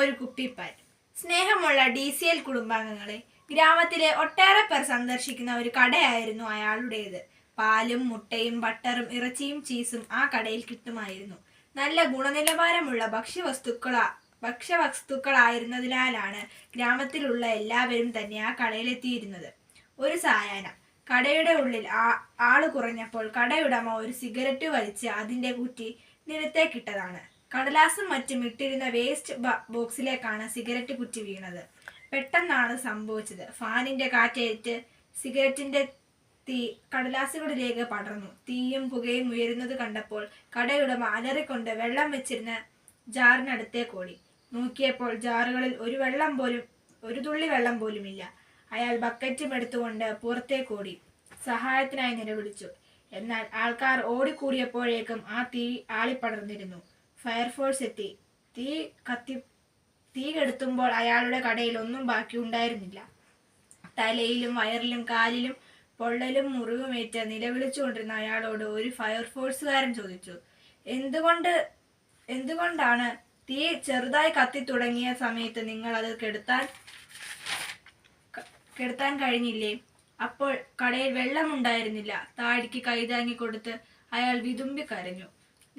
ഒരു കുപ്പിപ്പാൽ സ്നേഹമുള്ള D C L കുടുംബാംഗങ്ങളെ ഗ്രാമത്തിലെ ഒട്ടേറെ പേർ സന്ദർശിക്കുന്ന ഒരു കടയായിരുന്നു അയാളുടേത്. പാലും മുട്ടയും ബട്ടറും ഇറച്ചിയും ചീസും ആ കടയിൽ കിട്ടുമായിരുന്നു. നല്ല ഗുണനിലവാരമുള്ള ഭക്ഷ്യവസ്തുക്കളാ ഭക്ഷ്യവസ്തുക്കളായിരുന്നതിനാലാണ് ഗ്രാമത്തിലുള്ള എല്ലാവരും തന്നെ ആ കടയിലെത്തിയിരുന്നത്. ഒരു സായാഹ്നം. കടയുടെ ഉള്ളിൽ ആ- ആൾ കുറഞ്ഞപ്പോൾ കടയുടമ ഒരു സിഗരറ്റ് വലിച്ച് അതിന്റെ കുറ്റി നിലത്തേക്കിട്ടതാണ് കടലാസും മറ്റും ഇട്ടിരുന്ന വേസ്റ്റ് ബോക്സിലേക്കാണ് സിഗരറ്റ് കുറ്റി വീണത്. പെട്ടെന്നാണ് സംഭവിച്ചത്. ഫാനിന്റെ കാറ്റേറ്റ് സിഗരറ്റിന്റെ തീ കടലാസുകളിലേക്ക് പടർന്നു. തീയും പുകയും ഉയരുന്നത് കണ്ടപ്പോൾ കടയുടമ അലറിക്കൊണ്ട് വെള്ളം വെച്ചിരുന്ന ജാറിനടുത്തേക്ക് ഓടി നോക്കിയപ്പോൾ ജാറുകളിൽ ഒരു വെള്ളം പോലും ഒരു തുള്ളി വെള്ളം പോലുമില്ല. അയാൾ ബക്കറ്റും എടുത്തുകൊണ്ട് പുറത്തേക്ക് ഓടി സഹായത്തിനായി നിലവിളിച്ചു. എന്നാൽ ആൾക്കാർ ഓടിക്കൂടിയപ്പോഴേക്കും ആ തീ ആളിപ്പടർന്നിരുന്നു. ഫയർഫോഴ്സ് എത്തി. തീ കത്തി തീ കെടുത്തുമ്പോൾ അയാളുടെ കടയിൽ ഒന്നും ബാക്കി ഉണ്ടായിരുന്നില്ല. തലയിലും വയറിലും കാലിലും പൊള്ളലും മുറിവുമേറ്റ് നിലവിളിച്ചുകൊണ്ടിരുന്ന അയാളോട് ഒരു ഫയർഫോഴ്സുകാരൻ ചോദിച്ചു എന്തുകൊണ്ട് എന്തുകൊണ്ടാണ് തീ ചെറുതായി കത്തി തുടങ്ങിയ സമയത്ത് നിങ്ങൾ അത് കെടുത്താൻ കെടുത്താൻ കഴിഞ്ഞില്ലേ? അപ്പോൾ കടയിൽ വെള്ളമുണ്ടായിരുന്നില്ല. താടിക്ക് കൈതാങ്ങി കൊടുത്ത് അയാൾ വിതുമ്പി കരഞ്ഞു.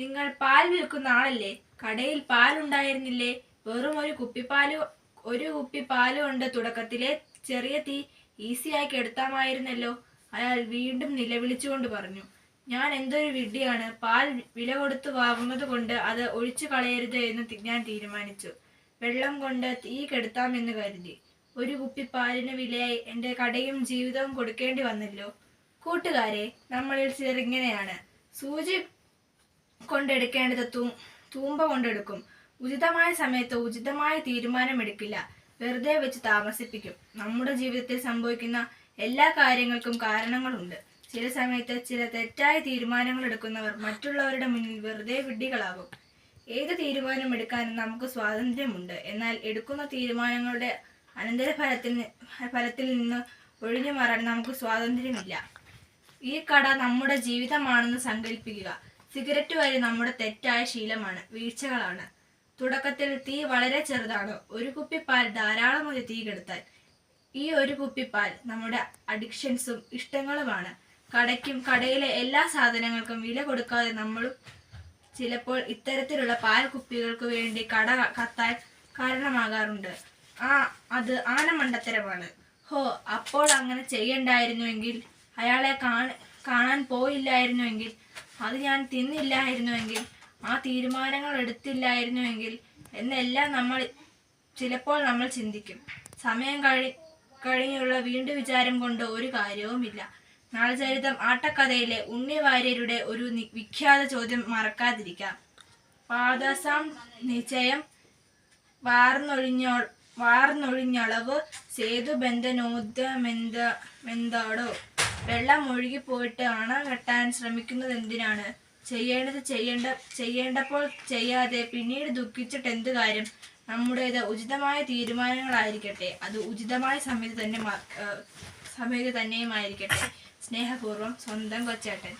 നിങ്ങൾ പാൽ വിൽക്കുന്ന ആളല്ലേ? കടയിൽ പാലുണ്ടായിരുന്നില്ലേ? വെറും ഒരു കുപ്പിപ്പാൽ ഒരു കുപ്പി പാൽ കൊണ്ട് തുടക്കത്തിലെ ചെറിയ തീ ഈസിയായി കെടുത്താമായിരുന്നല്ലോ. അയാൾ വീണ്ടും നിലവിളിച്ചുകൊണ്ട് പറഞ്ഞു ഞാൻ എന്തൊരു വിഡ്ഢിയാണ്. പാൽ വില കൊടുത്ത് വാങ്ങുന്നത് കൊണ്ട് അത് ഒഴിച്ചു കളയരുത് എന്ന് ഞാൻ തീരുമാനിച്ചു. വെള്ളം കൊണ്ട് തീ കെടുത്താമെന്ന് കരുതി. ഒരു കുപ്പി പാലിന് വിലയായി എന്റെ കടയും ജീവിതവും കൊടുക്കേണ്ടി വന്നല്ലോ. കൂട്ടുകാരെ നമ്മളിൽ ചിലർ ഇങ്ങനെയാണ്. സൂചി കൊണ്ടെടുക്കേണ്ടത് തൂ തൂമ്പ കൊണ്ടെടുക്കും. ഉചിതമായ സമയത്ത് ഉചിതമായ തീരുമാനമെടുക്കില്ല. വെറുതെ വെച്ച് താമസിപ്പിക്കും. നമ്മുടെ ജീവിതത്തിൽ സംഭവിക്കുന്ന എല്ലാ കാര്യങ്ങൾക്കും കാരണങ്ങളുണ്ട്. ചില സമയത്ത് ചില തെറ്റായ തീരുമാനങ്ങൾ എടുക്കുന്നവർ മറ്റുള്ളവരുടെ മുന്നിൽ വെറുതെ വിഡ്ഢികളാകും. ഏത് തീരുമാനം എടുക്കാനും നമുക്ക് സ്വാതന്ത്ര്യമുണ്ട്. എന്നാൽ എടുക്കുന്ന തീരുമാനങ്ങളുടെ അനന്തരഫലത്തിൽ ഫലത്തിൽ നിന്ന് ഒഴിഞ്ഞു മാറാൻ നമുക്ക് സ്വാതന്ത്ര്യമില്ല. ഈ കട നമ്മുടെ ജീവിതമാണെന്ന് സങ്കല്പിക്കുക. സിഗരറ്റ് വരെ നമ്മുടെ തെറ്റായ ശീലമാണ് വീഴ്ചകളാണ്. തുടക്കത്തിൽ തീ വളരെ ചെറുതാണ്. ഒരു കുപ്പി പാൽ ധാരാളം ഒരു തീ കെടുത്താൽ ഈ ഒരു കുപ്പി പാൽ നമ്മുടെ അഡിക്ഷൻസും ഇഷ്ടങ്ങളുമാണ്. കടയ്ക്കും കടയിലെ എല്ലാ സാധനങ്ങൾക്കും വില കൊടുക്കാതെ നമ്മളും ചിലപ്പോൾ ഇത്തരത്തിലുള്ള പാൽ കുപ്പികൾക്ക് വേണ്ടി കട കത്താൻ കാരണമാകാറുണ്ട്. ആ അത് ആനമണ്ടത്തരമാണ്. ഹോ അപ്പോൾ അങ്ങനെ ചെയ്യണ്ടായിരുന്നുവെങ്കിൽ അയാളെ കാണാൻ പോയില്ലായിരുന്നുവെങ്കിൽ അത് ഞാൻ തിന്നില്ലായിരുന്നുവെങ്കിൽ ആ തീരുമാനങ്ങൾ എടുത്തില്ലായിരുന്നുവെങ്കിൽ എന്നെല്ലാം നമ്മൾ ചിലപ്പോൾ നമ്മൾ ചിന്തിക്കും. സമയം കഴി കഴിഞ്ഞുള്ള വീണ്ടും വിചാരം കൊണ്ട് ഒരു കാര്യവുമില്ല. നാളചരിതം ആട്ടക്കഥയിലെ ഉണ്ണി വാര്യരുടെ ഒരു വിഖ്യാത ചോദ്യം മറക്കാതിരിക്കാം. പാദസാം നിശ്ചയം വാർന്നൊഴിഞ്ഞോ വാർന്നൊഴിഞ്ഞളവ് സേതുബന്ധനോദ്യമെന്ത വെള്ളം ഒഴുകിപ്പോയിട്ട് അണ കെട്ടാൻ ശ്രമിക്കുന്നത് എന്തിനാണ്? ചെയ്യേണ്ടത് ചെയ്യേണ്ട ചെയ്യേണ്ടപ്പോൾ ചെയ്യാതെ പിന്നീട് ദുഃഖിച്ചിട്ട് എന്ത് കാര്യം? നമ്മുടേത് ഉചിതമായ തീരുമാനങ്ങളായിരിക്കട്ടെ. അത് ഉചിതമായ സമയത്ത് തന്നെ സമയത്ത് തന്നെയുമായിരിക്കട്ടെ. സ്നേഹപൂർവം സ്വന്തം കൊച്ചേട്ടൻ.